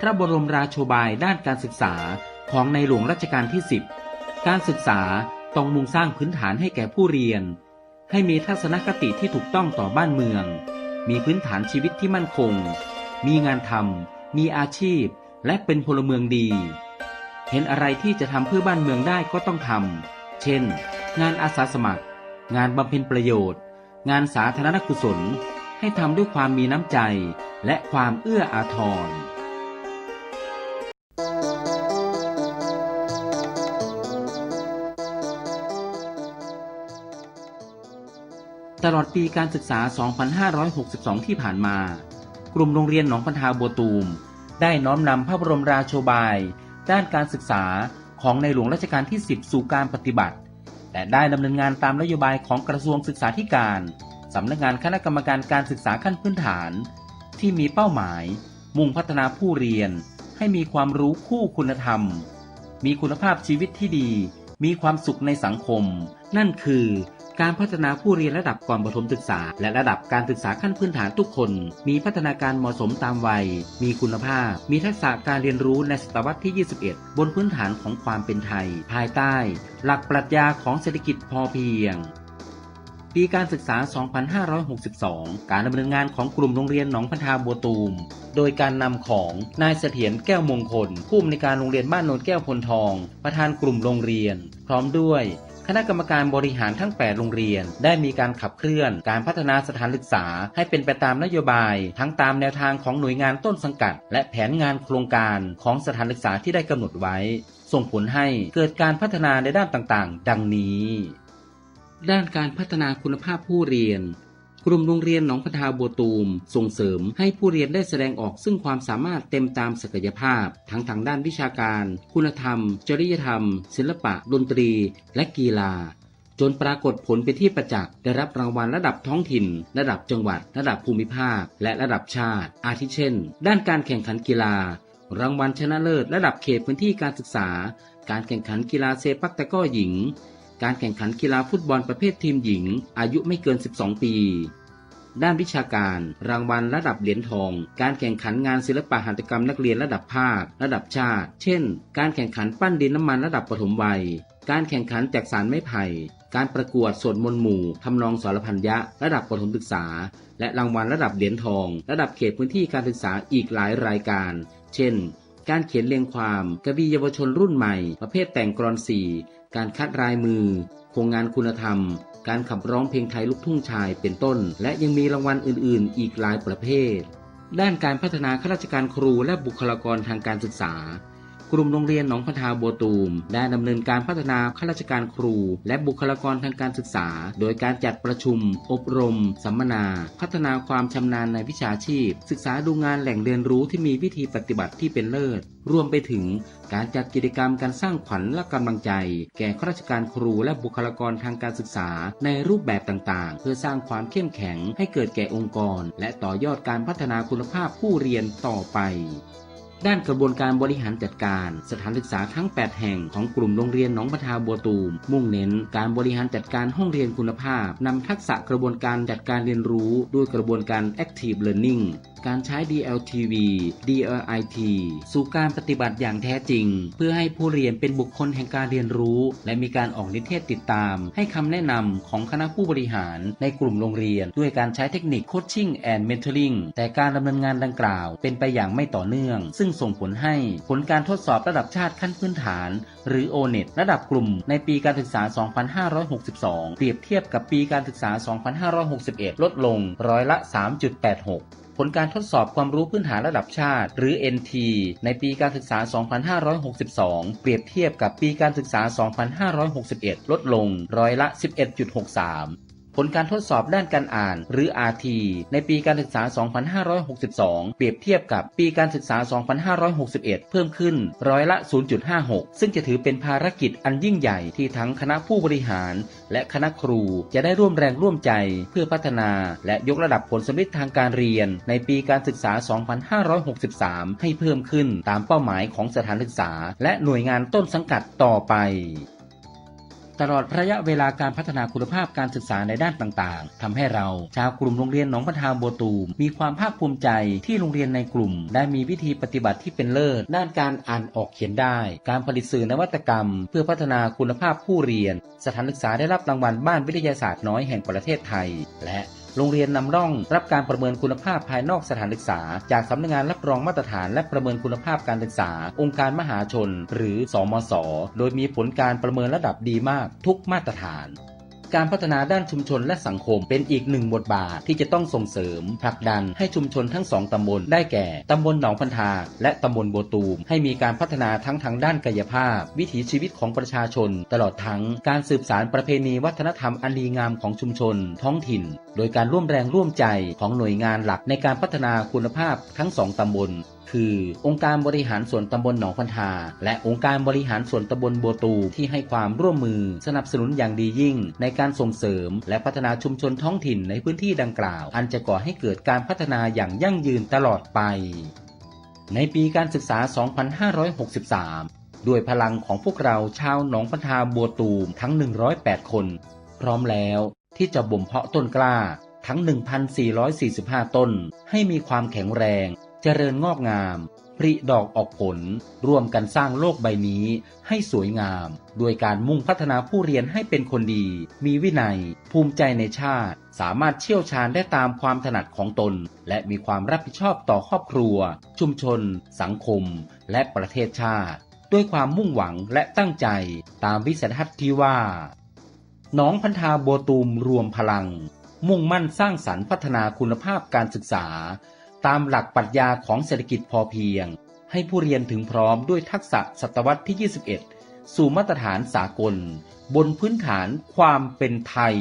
พระบรมราโชบายด้านการศึกษาของในหลวงรัชกาลที่ 10 การศึกษาต้องมุ่งสร้างพื้นฐานให้แก่ผู้เรียน ให้มีทัศนคติที่ถูกต้องต่อบ้านเมือง มีพื้นฐานชีวิตที่มั่นคง มีงานทำมีอาชีพ และเป็นพลเมืองดี เห็นอะไรที่จะทำเพื่อบ้านเมืองได้ก็ต้องทำ เช่น งานอาสาสมัคร งานบำเพ็ญประโยชน์ งานสาธารณกุศล ให้ทำด้วยความมีน้ำใจ และความเอื้ออาทร ตลอดปีการศึกษา 2562 ที่ผ่านมา กลุ่มโรงเรียนหนองพันธาบัวตูม ได้น้อมนำพระบรมราโชบาย ด้านการศึกษาของในหลวงรัชกาลที่ 10 สู่การปฏิบัติและได้ดำเนินงานตามนโยบายของกระทรวงศึกษาธิการสำนักงานคณะกรรมการการศึกษาขั้นพื้นฐาน ที่มีเป้าหมาย มุ่งพัฒนาผู้เรียน ให้มีความรู้คู่คุณธรรม มีคุณภาพชีวิตที่ดี มีความสุขในสังคม นั่นคือ การพัฒนาผู้เรียนระดับก่อนประถมศึกษา และระดับการศึกษาขั้นพื้นฐานทุกคน มีพัฒนาการเหมาะสมตามวัย มีคุณภาพ มีทักษะการเรียนรู้ในศตวรรษที่ 21 บนพื้นฐานของความเป็นไทย ภายใต้ หลักปรัชญาของเศรษฐกิจพอเพียงปีการศึกษา 2562 การดำเนินงานของกลุ่มโรงเรียนหนองพันธาบัวตูม โดยการนำของนายเสถียรแก้วมงคล ผู้อำนวยการโรงเรียนบ้านโนนแก้วพลทอง ประธานกลุ่มโรงเรียน พร้อมด้วย คณะกรรมการบริหารทั้ง 8 โรงเรียน ได้มีการขับเคลื่อนการพัฒนาสถานศึกษา ให้เป็นไปตามนโยบาย ทั้งตามแนวทางของหน่วยงานต้นสังกัด และแผนงานโครงการของสถานศึกษาที่ได้กำหนดไว้ ส่งผลให้เกิดการพัฒนาในด้านต่างๆ ดังนี้ ด้านการพัฒนาคุณภาพผู้เรียน กลุ่มโรงเรียนหนองพทาบัวตูม ส่งเสริมให้ผู้เรียนได้แสดงออกซึ่งความสามารถเต็มตามศักยภาพ ทั้งทางด้านวิชาการ คุณธรรม จริยธรรม ศิลปะ ดนตรี และกีฬา จนปรากฏผลเป็นที่ประจักษ์ได้รับรางวัลระดับท้องถิ่น ระดับจังหวัด ระดับภูมิภาค และระดับชาติ อาทิเช่น ด้านการแข่งขันกีฬา รางวัลชนะเลิศ ระดับเขตพื้นที่การศึกษา การแข่งขันกีฬาเซปักตะก้อหญิง การแข่งขันกีฬาฟุตบอลประเภททีมหญิง อายุไม่เกิน 12 ปี ด้านวิชาการ รางวัลระดับเหรียญทอง การแข่งขันงานศิลปะหัตถกรรมนักเรียนระดับภาค ระดับชาติ เช่น การแข่งขันปั้นดินน้ำมันระดับปฐมวัย การแข่งขันแจกสารไม้ไผ่ การประกวดสวดมนต์หมู่ทำนองสารพันยะ ระดับปฐมศึกษา และรางวัลระดับเหรียญทอง ระดับเขตพื้นที่การศึกษาอีกหลายรายการ เช่น การเขียนเรียงความกวีเยาวชนรุ่นใหม่ ประเภทแต่งกรอนสี่การคัดลายมือ โครงงานคุณธรรม การขับร้องเพลงไทยลูกทุ่งชายเป็นต้น และยังมีรางวัลอื่น ๆ อีกหลายประเภท ด้านการพัฒนาข้าราชการครูและบุคลากรทางการศึกษา กลุ่มโรงเรียนหนองพัทาบัวตูม ได้ดำเนินการพัฒนาข้าราชการครู และบุคลากรทางการศึกษา โดยการจัดประชุม อบรม สัมมนา พัฒนาความชำนาญในวิชาชีพ ศึกษาดูงานแหล่งเรียนรู้ที่มีวิธีปฏิบัติที่เป็นเลิศรวมไปถึงการจัดกิจกรรมการสร้างขวัญและกำลังใจ แก่ข้าราชการครูและบุคลากรทางการศึกษา ในรูปแบบต่างๆ เพื่อสร้างความเข้มแข็งให้เกิดแก่องค์กร และต่อยอดการพัฒนาคุณภาพผู้เรียนต่อไป ด้านกระบวนการบริหารจัดการ สถานศึกษาทั้ง 8 แห่งของกลุ่มโรงเรียนหนองปะทาบัวตูม มุ่งเน้น การบริหารจัดการห้องเรียนคุณภาพนำทักษะกระบวนการจัดการเรียนรู้ ด้วยกระบวนการ Active Learning การใช้ DLTV DLIT สู่การปฏิบัติอย่างแท้จริง เพื่อให้ผู้เรียนเป็นบุคคลแห่งการเรียนรู้ และมีการออกนิเทศติดตาม ให้คำแนะนำของคณะผู้บริหารในกลุ่มโรงเรียน ด้วยการใช้เทคนิค Coaching and Mentoring แต่การดำเนินงานดังกล่าว เป็นไปอย่างไม่ต่อเนื่อง ซึ่งส่งผลให้ผลการทดสอบระดับชาติขั้นพื้นฐาน หรือ O-NET ระดับกลุ่มในปีการศึกษา 2562 เปรียบเทียบกับปีการศึกษา 2561 ลดลงร้อยละ 3.86 ผลการทดสอบความรู้พื้นฐานระดับชาติ หรือ NT ในปีการศึกษา 2562 เปรียบเทียบกับปีการศึกษา 2561 ลดลงร้อยละ 11.63 ผลการทดสอบด้านการอ่าน หรือ RT ในปีการศึกษา 2562 เปรียบเทียบกับปีการศึกษา 2561 เพิ่มขึ้นร้อยละ 0.56 ซึ่งจะถือเป็นภารกิจอันยิ่งใหญ่ที่ทั้งคณะผู้บริหาร และคณะครูจะได้ร่วมแรงร่วมใจเพื่อพัฒนา และยกระดับผลสำเร็จทางการเรียน ในปีการศึกษา 2563 ให้เพิ่มขึ้นตามเป้าหมายของสถานศึกษา และหน่วยงานต้นสังกัดต่อไป ตลอดระยะเวลาการพัฒนาคุณภาพการศึกษาในด้านต่างๆทำให้เราชาวกลุ่มโรงเรียนหนองพันทาบัวตูม มีความภาคภูมิใจที่โรงเรียนในกลุ่ม ได้มีวิธีปฏิบัติที่เป็นเลิศด้านการอ่านออกเขียนได้ การผลิตสื่อนวัตกรรม เพื่อพัฒนาคุณภาพผู้เรียน สถานศึกษาได้รับรางวัลบ้านวิทยาศาสตร์น้อยแห่งประเทศไทย และ โรงเรียนนำร่อง รับการประเมินคุณภาพภายนอกสถานศึกษา จากสำนักงานรับรองมาตรฐานและประเมินคุณภาพการศึกษา องค์การมหาชน หรือ สมศโดยมีผลการประเมินระดับดีมากทุกมาตรฐาน การพัฒนาด้านชุมชนและสังคมเป็นอีกหนึ่งบทบาทที่จะต้องส่งเสริมผลักดันให้ชุมชนทั้งสองตำบลได้แก่ตำบลหนองพันธาและตำบลโบตูม ให้มีการพัฒนาทั้งทางด้านกายภาพ วิถีชีวิตของประชาชน ตลอดทั้งการสืบสารประเพณีวัฒนธรรมอันดีงามของชุมชน ท้องถิ่น โดยการร่วมแรงร่วมใจของหน่วยงานหลักในการพัฒนาคุณภาพทั้งสองตำบล คือองค์การบริหารส่วนตำบลหนองพันธาและองค์การบริหารส่วนตำบลบัวตูมที่ให้ความร่วมมือสนับสนุนอย่างดียิ่ง ในการส่งเสริม และพัฒนาชุมชนท้องถิ่นในพื้นที่ดังกล่าว อันจะก่อให้เกิดการพัฒนาอย่างยั่งยืนตลอดไป ในปีการศึกษา 2563 ด้วยพลังของพวกเราชาวหนองพันธาบัวตูมทั้ง 108 คน พร้อมแล้วที่จะบ่มเพาะต้นกล้าทั้ง 1,445 ต้น ให้มีความแข็งแรง เจริญงอกงามผลิดอกออกผล ร่วมกันสร้างโลกใบนี้ให้สวยงาม โดยการมุ่งพัฒนาผู้เรียนให้เป็นคนดี มีวินัย ภูมิใจในชาติ สามารถเชี่ยวชาญได้ตามความถนัดของตน และมีความรับผิดชอบต่อครอบครัว ชุมชน สังคม และประเทศชาติ ด้วยความมุ่งหวังและตั้งใจตามวิสัยทัศน์ที่ว่าหน้องพันธาบัวตูมรวมพลัง มุ่งมั่นสร้างสรรค์พัฒนาคุณภาพการศึกษา ตามหลักปรัชญาของเศรษฐกิจพอเพียง ให้ผู้เรียนถึงพร้อมด้วยทักษะศตวรรษที่ 21 สู่มาตรฐานสากล บนพื้นฐานความเป็นไทย